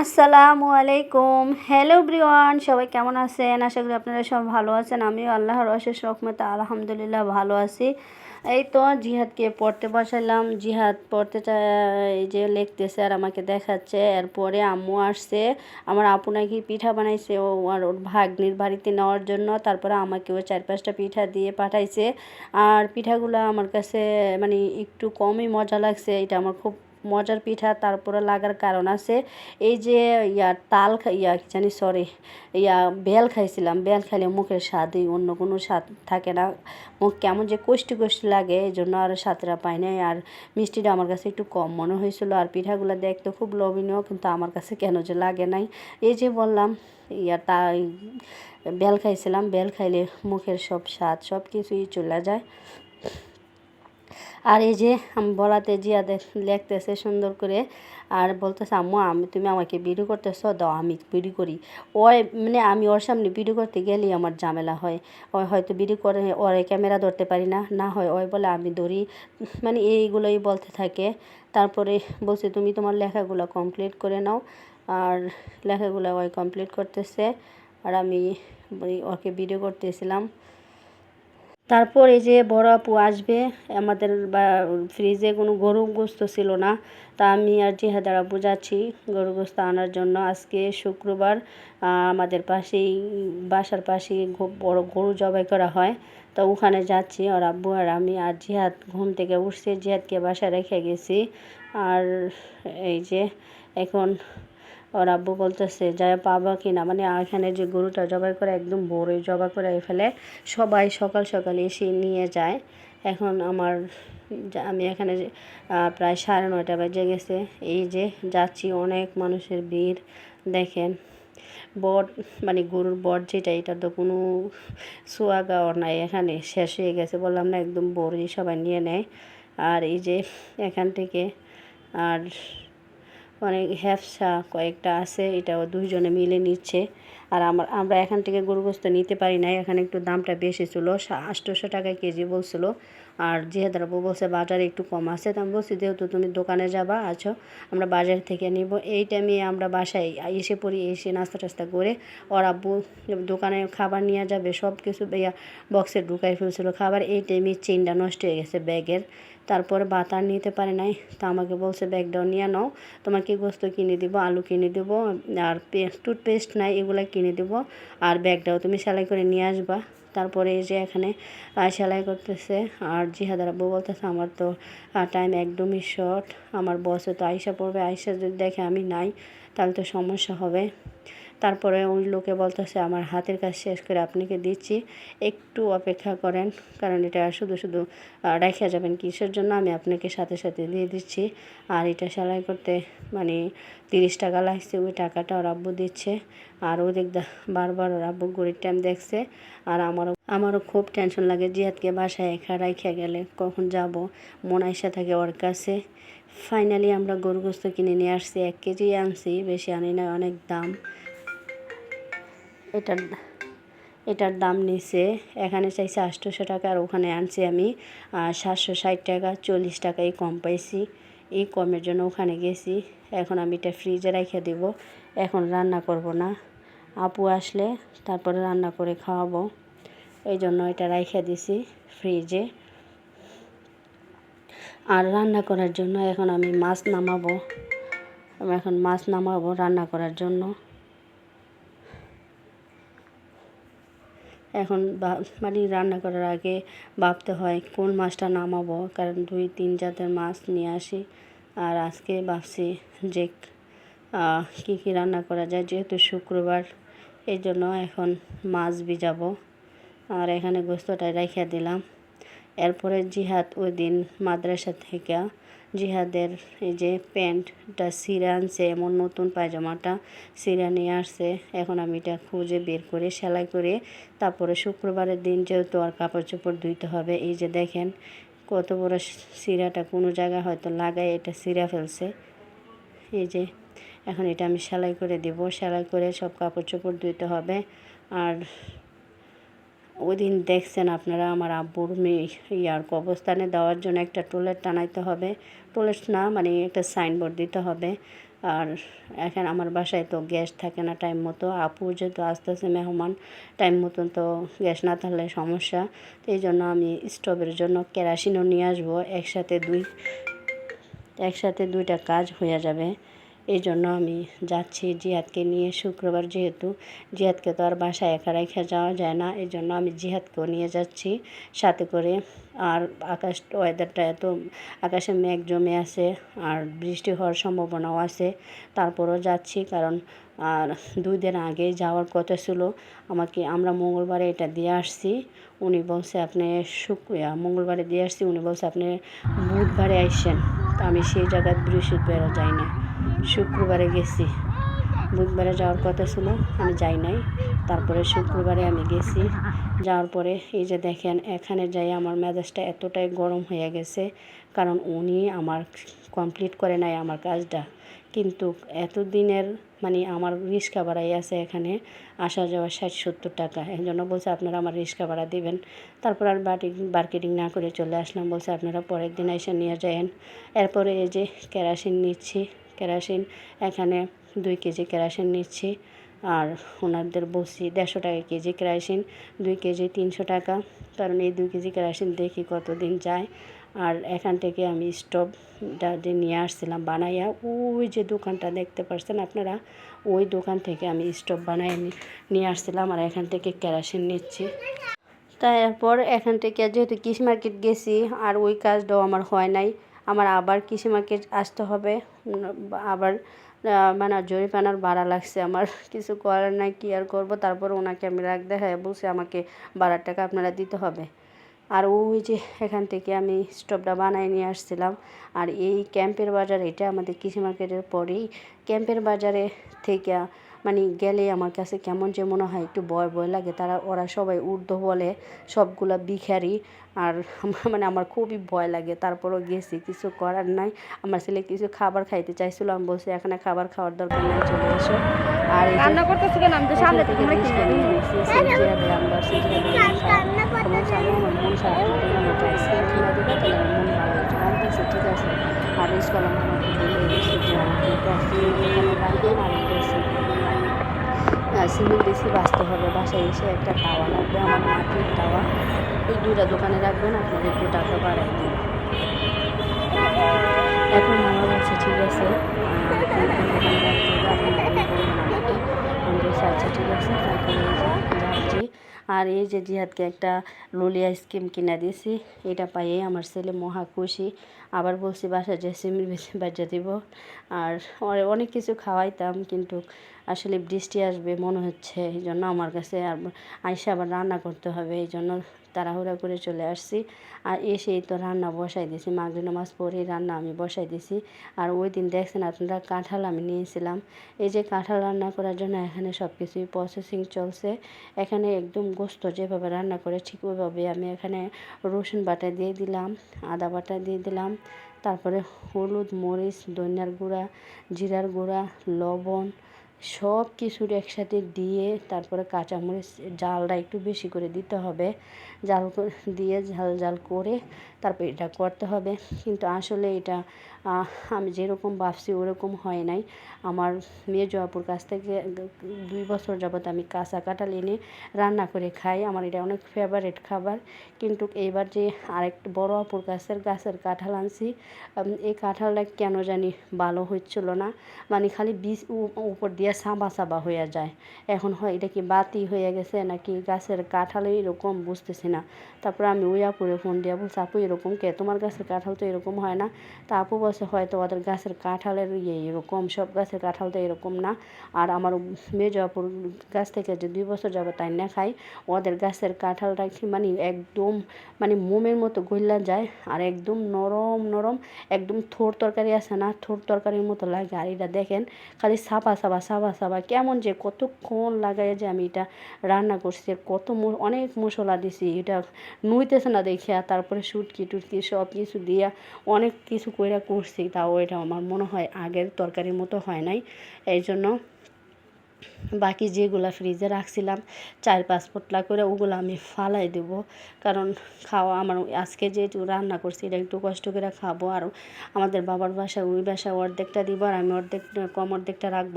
আসসালামু আলাইকুম। হ্যালো ব্রিওয়ান সবাই কেমন আছেন? আশা করি আপনারা সব ভালো আছেন। আমিও আল্লাহর অশেষ রহমতে আলহামদুলিল্লাহ ভালো আছি। এই তো জিহাদকে পড়তে বসালাম। জিহাদ পড়তে এই যে লিখতেছে আর আমাকে দেখাচ্ছে। এরপরে আম্মু আসছে। আমার আপু নাকি পিঠা বানাইছে। ও আর ওর ভাগ্নির বাড়িতে নেওয়ার জন্য। তারপরে আমাকে আমাকেও চার পাঁচটা পিঠা দিয়ে পাঠাইছে। আর পিঠাগুলো আমার কাছে মানে একটু কমই মজা লাগছে। এটা আমার খুব মজার পিঠা, তারপরে লাগার কারণ আছে। এই যে, ইয়া, তাল ইয়া জানি সরি ইয়া, বেল খাইছিলাম। বেল খাইলে মুখের স্বাদই অন্য কোনো স্বাদ থাকে না। মুখ কেমন যে কষ্টি কষ্টি লাগে এই জন্য আর স্বাদটা পাই নাই। আর মিষ্টিটা আমার কাছে একটু কম মনে হয়েছিল। আর পিঠাগুলো দেখতে খুব লোভনীয়, কিন্তু আমার কাছে কেন যে লাগে নাই। এই যে বললাম, ইয়া তা বেল খাইছিলাম। বেল খাইলে মুখের সব স্বাদ, সব কিছুই চলে যায়। আর এই যে বলাতে জিয়া লেখতেছে সুন্দর করে আর বলতেছে, আম্মু, আমি তুমি আমাকে ভিডিও করতেছ, দাও, আমি ভিডিও করি। ওই মানে আমি ওর সামনে ভিডিও করতে গেলেই আমার ঝামেলা হয়। ওই হয়তো ভিডিও করে, ওরে ক্যামেরা ধরতে পারি না। না হয় ওই বলে, আমি ধরি। মানে এইগুলোই বলতে থাকে। তারপরে বলছে, তুমি তোমার লেখাগুলো কমপ্লিট করে নাও। আর লেখাগুলো ওই কমপ্লিট করতেছে। আর আমি ওকে ভিডিও করতেছিলাম। তারপর এই যে বড় আপু আসবে, আমাদের বা ফ্রিজে কোনো গরু গোস্ত ছিল না, তা আমি আর জিহাদারা যাচ্ছি গরু গোস্ত আনার জন্য। আজকে শুক্রবার আমাদের পাশেই, বাসার পাশেই বড় গরু জবাই করা হয়। তো ওখানে যাচ্ছি আর আব্বু আর আমি, আর জিহাদ ঘুম থেকে উঠছে। জিহাদকে বাসায় রেখে গেছি। আর এই যে এখন ওর আব্বু বলতেছে যা পাবা কি না মানে এখানে যে গরুটা জবাই করে একদম ভোরে জবাই করে ফেলে, সবাই সকাল সকাল এসে নিয়ে যায়। এখন আমার আমি এখানে প্রায় সাড়ে নয়টা বেজে গেছে। এই যে যাচ্ছি, অনেক মানুষের ভিড়, দেখেন। বট মানে গরুর বট যেটা, এটা তো কোনো সোয়া গাওয়ার নাই, এখানে শেষ হয়ে গেছে বললাম না, একদম বড়ই সবাই নিয়ে নেয়। আর এই যে এখান থেকে, আর অনেক হ্যাপসা কয়েকটা আছে, এটাও দুইজনে মিলে নিচ্ছে। আর আমার, আমরা এখান থেকে গরু গোস্ত নিতে পারি না এখানে একটু দামটা বেশি ছিল আটশোশো টাকা কেজি বলছিল। আর যেহেতু বলছে বাজারে একটু কম আছে, তো আমি বলছি যেহেতু তুমি দোকানে যাবা, আছো, আমরা বাজার থেকে নিব। এই টাইমে আমরা বাসায় এসে পড়ি, এসে নাস্তা টাস্তা করে, ওর আব্বু দোকানে খাবার নিয়ে যাবে সব কিছু বক্সে ঢুকাই ফেলছিল। খাবার এই টাইমে চেনটা নষ্ট হয়ে গেছে ব্যাগের তারপরে বাতার নিতে পারে নাই। তো আমাকে বলছে ব্যাগটাও নিয়ে নাও। তোমাকে গোস্ত কিনে দিব, আলু কিনে দেবো, আর টুথপেস্ট নাই, এগুলো কিনে দেবো। আর ব্যাগটাও তুমি সেলাই করে নিয়ে আসবা। তারপরে এই যে এখানে সেলাই করতেছে। আর জিহাদার আব্বু বলতেছে, আমার তো টাইম একদমই শর্ট আমার বসে তো আইসা পড়বে। আইসা যদি দেখে আমি নাই, তাহলে তো সমস্যা হবে। তারপরে ওই লোকে বলতেছে, আমার হাতের কাজ শেষ করে আপনাকে দিচ্ছি। একটু অপেক্ষা করেন, কারণ এটা শুধু শুধু রেখে যাবেন কিসের জন্য? আমি আপনাকে সাথে সাথে দিয়ে দিচ্ছি। আর এটা সেলাই করতে মানে তিরিশ টাকা লাগছে। ওই টাকাটা ওর আব্বু দিচ্ছে। আর ওদিক বারবার ওর আব্বু গড়ির টাইম দেখছে। আর আমারও আমারও খুব টেনশন লাগে জিহাদকে বাসায় একা রাইখা গেলে কখন যাব। মন আইসা থাকে ওর কাছে। ফাইনালি আমরা গরু গোস্ত কিনে নিয়ে আসছি। এক কেজি আনছি, বেশি আনি না অনেক দাম। এটার এটার দাম নিছে, এখানে চাইছে আটশোশো টাকা আর ওখানে আনছি আমি সাতশো ষাট টাকা, চল্লিশ টাকাই কম পাইছি। এই কমের জন্য ওখানে গেছি, এখন আমি এটা ফ্রিজে রেখে দেব, এখন রান্না করব না। আপু আসলে তারপরে রান্না করে খাওয়াবো, এই জন্য এটা রেখে দিছি ফ্রিজে আর রান্না করার জন্য এখন আমি মাছ নামাবো, এখন মাছ নামাবো রান্না করার জন্য। এখন মানে রান্না করার আগে ভাবতে হয় কোন মাছটা নামাবো, কারণ দুই, তিন জাতের মাছ নিয়ে আসি। আর আজকে ভাবছি যে কী কী রান্না করা যায়, যেহেতু শুক্রবার এই জন্য এখন মাছ ভিজাবো। আর এখানে গোস্তটা রেখে দিলাম। এরপরে জিহাদ ওই দিন মাদ্রাসা থেকে জিহাদের এই যে প্যান্টটা সিরা আনছে, এমন নতুন পায়জামাটা সিরা নিয়ে আসছে। এখন আমি এটা খুঁজে বের করে, সেলাই করে তারপরে শুক্রবারের দিন যেহেতু আর কাপড় চোপড় ধুইতে হবে, এই যে দেখেন কত বড় সিরাটা কোনো জায়গায় হয়তো লাগায়, এটা সিরা ফেলছে। এই যে এখন এটা আমি সেলাই করে দেব, সেলাই করে সব কাপড় চোপড় ধুইতে হবে। আর ওই দিন দেখছেন আপনারা আমার আব্বুর মেয়ে। ইয়ার কবস্থানে দেওয়ার জন্য একটা টোলেট টানাইতে হবে। টোলেট না মানে একটা সাইনবোর্ড দিতে হবে। আর এখন আমার বাসায় তো গ্যাস থাকে না টাইম মতো। আপু যেহেতু আসতেছে মেহমান, টাইম মতন তো গ্যাস না থাকলে সমস্যা। তো এই জন্য আমি স্টোভের জন্য কেরাসিনও নিয়ে আসব। একসাথে দুই, একসাথে দুইটা কাজ হয়ে যাবে। এই জন্য আমি যাচ্ছি জিহাদকে নিয়ে শুক্রবার যেহেতু। জিহাদকে তো আর বাসায় একা রেখে যাওয়া যায় না এই জন্য আমি জিহাদকেও নিয়ে যাচ্ছি সাথে করে। আর আকাশ ওয়েদারটা এত, আকাশে মেঘ জমে আছে আর বৃষ্টি হওয়ার সম্ভাবনাও আছে। তারপরও যাচ্ছি কারণ আর দুই দিন আগে যাওয়ার কথা ছিল। আমাকে, আমরা মঙ্গলবারে এটা দিয়ে আসছি। উনি বলছে, আপনি শুক মঙ্গলবারে দিয়ে আসছি। উনি বলছে, আপনি বুধবারে আসছেন তো আমি সেই জায়গায় বৃহস্পতিবারও যাই না শুক্রবারে গেছি। বুধবারে যাওয়ার কথা ছিল, আমি যাই নাই। তারপরে শুক্রবারে আমি গেছি। যাওয়ার পরে এই যে দেখেন, এখানে যাই আমার মেজাজটা এতটাই গরম হয়ে গেছে, কারণ উনি আমার কমপ্লিট করে নাই আমার কাজটা। কিন্তু এতদিনের মানে আমার রিক্সা ভাড়াই আছে এখানে, আসা যাওয়া ষাট সত্তর টাকা। এই জন্য বলছে, আপনারা আমার রিক্সা ভাড়া দিবেন। তারপর আর বাটি মার্কেটিং না করে চলে আসলাম। বলছে, আপনারা পরের দিন এসে নিয়ে যায়েন। এরপরে এই যে কেরাসিন নিচ্ছি। কেরাসিন, এখানে দুই কেজি কেরাসিন নিচ্ছি। আর ওনাদের বলছি দেড়শো টাকা কেজি কেরাসিন, দুই কেজি তিনশো টাকা। কারণ এই দুই কেজি কেরাসিন দেখি কতদিন যায়। আর এখান থেকে আমি স্টোভটা যে নিয়ে আসছিলাম বানাইয়া, ওই যে দোকানটা দেখতে পাচ্ছেন আপনারা? ওই দোকান থেকে আমি স্টোভ বানাই নিয়ে আসছিলাম আর এখান থেকে কেরাসিন নিচ্ছি। তারপর এখান থেকে যেহেতু কৃষি মার্কেট গেছি, আর ওই কাজটাও আমার হয় নাই। আমার আবার কৃষি মার্কেট আসতে হবে। আবার মানে জরিপানার ভাড়া লাগছে আমার। কিছু করার নাই, কী আর করব? তারপর ওনাকে আমি রাখ দেখায় বলছে, আমাকে ভাড়ার টাকা আপনারা দিতে হবে। আর ওই যে এখান থেকে আমি স্টোভটা বানায় নিয়ে আসছিলাম। আর এই ক্যাম্পের বাজার, এটা আমাদের কৃষি মার্কেটের পরেই। ক্যাম্পের বাজারে থেকে মানে গেলে আমার কাছে কেমন যে মনে হয় একটু ভয় ভয় লাগে। তারা ওরা সবাই উর্দু বলে সবগুলা বিখারি আর মানে আমার খুবই ভয় লাগে। তারপরও গেছি কিছু করার নাই। আমার ছেলে কিছু খাবার খাইতে চাইছিল। আমি বলছি এখানে খাবার খাওয়ার দরকার নাই চলে এসো। আর রান্না করতেছি কেন? আমি তো সামনে থেকে ঠিক আছে আর ইস্কলাম আমাকে বলে এসে যে আমাকে সিমেন্ট বেশি বাঁচতে হবে, বাসায় এসে একটা তাওয়া লাগবে, আমার মাটির তাওয়া। এই দুইটা দোকানে রাখবেন আপনাদের একটু টাকা বাড়াই দিন। এখন আমার কাছে ঠিক আছে। আচ্ছা ঠিক আছে, তারপরে যাচ্ছি আর এই যে জিহাদকে একটা ললি আইসক্রিম কিনে দিয়েছি এটা পাইয়ে আমার ছেলে মহা খুশি। আবার বলছি, বাসায় যে সিমির বেশি বাজা দিব। আর অনেক কিছু খাওয়াইতাম, কিন্তু আসলে বৃষ্টি আসবে মনে হচ্ছে, এই জন্য আমার কাছে আর আইসা আবার রান্না করতে হবে, এই জন্য তাড়াহুড়া করে চলে আসছি। আর এসেই তো রান্না বসাই দিয়েছি মাগরি নামাজ পড়েই রান্না আমি বসাই দিয়েছি। আর ওই দিন দেখছেন আপনারা, কাঁঠাল আমি নিয়েছিলাম। এই যে কাঁঠাল রান্না করার জন্য এখানে সব কিছুই প্রসেসিং চলছে। এখানে একদম গোস্ত যেভাবে রান্না করে ঠিক ওইভাবে আমি এখানে রসুন বাটা দিয়ে দিলাম, আদা বাটা দিয়ে দিলাম। তারপরে হলুদ, মরিচ, ধনিয়ার গুঁড়া, জিরার গুঁড়া, লবণ সব কিছুর একসাথে দিয়ে তারপরে কাঁচামরিচ জালটা একটু বেশি করে দিতে হবে। জাল দিয়ে ঝাল ঝাল করে তারপর এটা করতে হবে। কিন্তু আসলে এটা আমি যেরকম ভাবছি ওরকম হয় নাই। আমার মেয়ে জয়াপুর কাছ থেকে দুই বছর যাবৎ আমি কাঁচা কাঁঠাল এনে রান্না করে খাই। আমার এটা অনেক ফেভারেট খাবার। কিন্তু এইবার যে আরেক বড় আপুর কাছের গাছের কাঁঠাল আনছি এই কাঁঠালটা কেন জানি ভালো হচ্ছিল না। মানে খালি বীজ উপর দিয়ে সাবা সাবা হয়ে যায়। এখন হয় এটা কি বাতি হয়ে গেছে নাকি গাছের কাঁঠালে এরকম বুঝতেছি না। তারপরে আমি ওই আপুরে ফোন দিয়ে বলছি, আপু এরকম কে? তোমার গাছের কাঁঠাল তো এরকম হয় না। তা আপু বলছে হয়তো ওদের গাছের কাঁঠালের ইয়ে এরকম, সব গাছের কাঁঠাল তো এরকম না। আর আমার মেজ আপুর গাছ থেকে যে দুই বছর যাবে তাই না খাই, ওদের গাছের কাঁঠালটা মানে একদম মানে মোমের মতো গইলা যায় আর একদম নরম নরম, একদম থোর তরকারি আছে না, থোর তরকারির মতো লাগে। আর এটা দেখেন, খালি সাবা সাবা সাবা সাবা কেমন যে কতক্ষণ লাগাই যে আমি এটা রান্না করছি কত অনেক মশলা দিছি। এটা নুইতেছে না দেখিয়া, তারপরে সুটকি টুটকি সব কিছু দিয়া অনেক কিছু কইরা করছি, তাও এটা আমার মনে হয় আগের তরকারির মতো হয় নাই। এই জন্য বাকি যেগুলা ফ্রিজে রাখছিলাম, চার পাঁচ পোটলা করে ওগুলো আমি ফালাই দেব। কারণ খাওয়া আমার আজকে যেহেতু রান্না করছি, এটা একটু কষ্ট করে খাব। আর আমাদের বাবার বাসা ওই বাসা অর্ধেকটা দিব আর আমি অর্ধেক, কম অর্ধেকটা রাখব।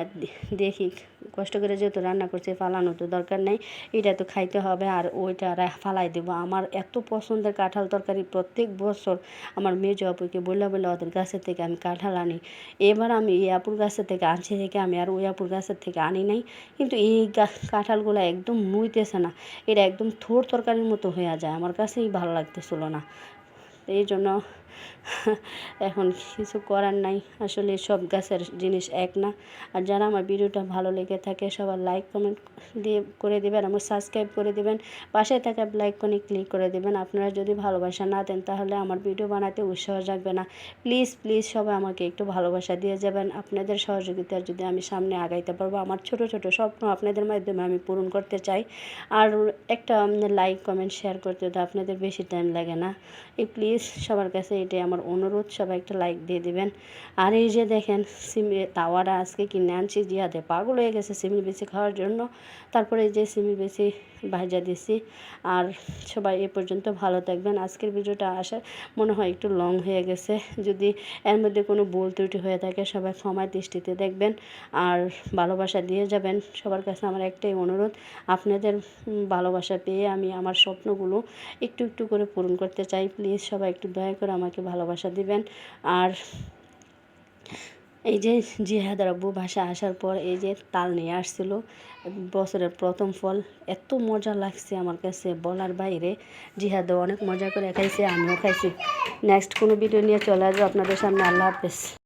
আর দেখি, কষ্ট করে যেহেতু রান্না করছে ফালানো তো দরকার নেই। এটা তো খাইতে হবে আর ওইটা ফালাই দেবো। আমার এত পছন্দের কাঁঠাল তরকারি প্রত্যেক বছর আমার মেজ আপুকে বললে বলে ওদের গাছের থেকে আমি কাঁঠাল আনি। এবার আমি এই আপুর গাছের থেকে আনছি থেকে আমি আর ওই আপুর গাছের থেকে আনি নাই। কিন্তু এই কাঁঠালগুলো একদম মুইতেছে না। এটা একদম থোর তরকারির মতো হয়ে যায়। আমার কাছেই ভালো লাগতেছিল না। এই জন্য এখন কিছু করার নাই। আসলে সব গাছের জিনিস এক না। আর যারা আমার ভিডিওটা ভালো লেগে থাকে, সবার লাইক কমেন্ট দিয়ে করে দেবেন, আমার সাবস্ক্রাইব করে দেবেন। পাশে থাকা লাইক করে ক্লিক করে দেবেন। আপনারা যদি ভালোবাসা না দেন, তাহলে আমার ভিডিও বানাতে উৎসাহ জাগবে না। প্লিজ প্লিজ সবাই আমাকে একটু ভালোবাসা দিয়ে যাবেন। আপনাদের সহযোগিতার যদি আমি সামনে আগাইতে পারব, আমার ছোট ছোট স্বপ্ন আপনাদের মাধ্যমে আমি পূরণ করতে চাই। আর একটা লাইক কমেন্ট শেয়ার করতে তো আপনাদের বেশি টাইম লাগে না। এই প্লিজ সবার কাছে এটাই আমার অনুরোধ, সবাই একটা লাইক দিয়ে দিবেন। আর এই যে দেখেন সিমের তাওয়াটা আজকে কিনে আনছি জিয়াতে পাগল হয়ে গেছে সিমি বেশি খাওয়ার জন্য। তারপরে এই যে সিমি বেশি ভাজা দিছি। আর সবাই এ পর্যন্ত ভালো থাকবেন। আজকের ভিডিওটা আসা মনে হয় একটু লং হয়ে গেছে। যদি এর মধ্যে কোনো ভুল ত্রুটি হয়ে থাকে, সবাই ক্ষমায় দৃষ্টিতে দেখবেন। আর ভালোবাসা দিয়ে যাবেন। সবার কাছে আমার একটাই অনুরোধ, আপনাদের ভালোবাসা পেয়ে আমি আমার স্বপ্নগুলো একটু একটু করে পূরণ করতে চাই। প্লিজ সবাই একটু দয়া করে আমাকে ভালোবাসা দিবেন। আর এই যে জিহাদার আব্বু বাসা আসার পর এই যে তাল নিয়ে আসছিল, বছরের প্রথম ফল। এত মজা লাগছে আমার কাছে বলার বাইরে। জিহাদও অনেক মজা করে খাইছে, আমিও খাইছি। নেক্সট কোনো ভিডিও নিয়ে চলে আসব আপনাদের সামনে। আল্লাহ হাফেজ।